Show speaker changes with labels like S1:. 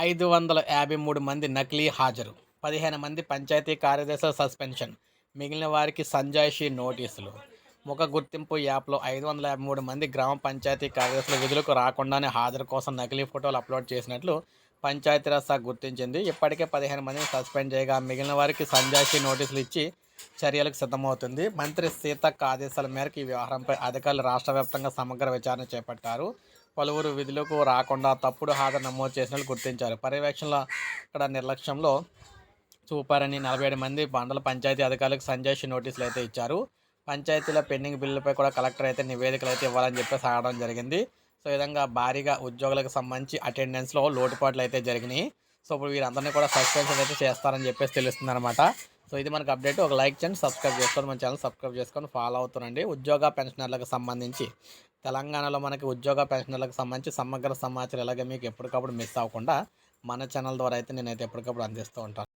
S1: ఐదు వందల యాభై మూడు మంది నకిలీ హాజరు. పదిహేను మంది పంచాయతీ కార్యదర్శుల సస్పెన్షన్. మిగిలిన వారికి సంజాయిషీ నోటీసులు. ముఖ గుర్తింపు యాప్లో ఐదు వందల యాభై మూడు మంది గ్రామ పంచాయతీ కార్యదర్శుల విధులకు రాకుండానే హాజరు కోసం నకిలీ ఫోటోలు అప్లోడ్ చేసినట్లు పంచాయతీరాజ్ శాఖ గుర్తించింది. ఇప్పటికే పదిహేను మందిని సస్పెండ్ చేయగా మిగిలిన వారికి సంజాయిషీ నోటీసులు ఇచ్చి చర్యలకు సిద్ధమవుతుంది. మంత్రి సీతక్క ఆదేశాల మేరకు ఈ వ్యవహారంపై అధికారులు రాష్ట్ర వ్యాప్తంగా సమగ్ర విచారణ చేపట్టారు. పలువురు విధులకు రాకుండా తప్పుడు హాజరు నమోదు చేసినట్లు గుర్తించారు. పర్యవేక్షణలో ఇక్కడ నిర్లక్ష్యంలో చూపారని నలభై ఏడు మంది మండల పంచాయతీ అధికారులకు సంజయ్ నోటీసులు అయితే ఇచ్చారు. పంచాయతీల పెండింగ్ బిల్లులపై కూడా కలెక్టర్ అయితే నివేదికలు అయితే ఇవ్వాలని చెప్పి సాగడం జరిగింది. సో విధంగా భారీగా ఉద్యోగులకు సంబంధించి అటెండెన్స్లో లోటుపాట్లు అయితే జరిగినాయి. సో ఇప్పుడు వీరందరినీ కూడా సస్పెన్షన్ అయితే చేస్తారని చెప్పేసి తెలుస్తుంది అనమాట సో ఇది మనకు అప్డేట్. ఒక లైక్ చేయండి సబ్స్క్రైబ్ చేసుకొని మన ఛానల్ సబ్స్క్రైబ్ చేసుకొని ఫాలో అవుతుండండి. ఉద్యోగ పెన్షనర్లకు సంబంధించి తెలంగాణలో మనకి ఉద్యోగ పెన్షనర్లకు సంబంధించి సమగ్ర సమాచారం ఎలాగ మీకు ఎప్పటికప్పుడు మిస్ అవ్వకుండా మన ఛానల్ ద్వారా అయితే నేనైతే ఎప్పటికప్పుడు అందిస్తూ ఉంటాను.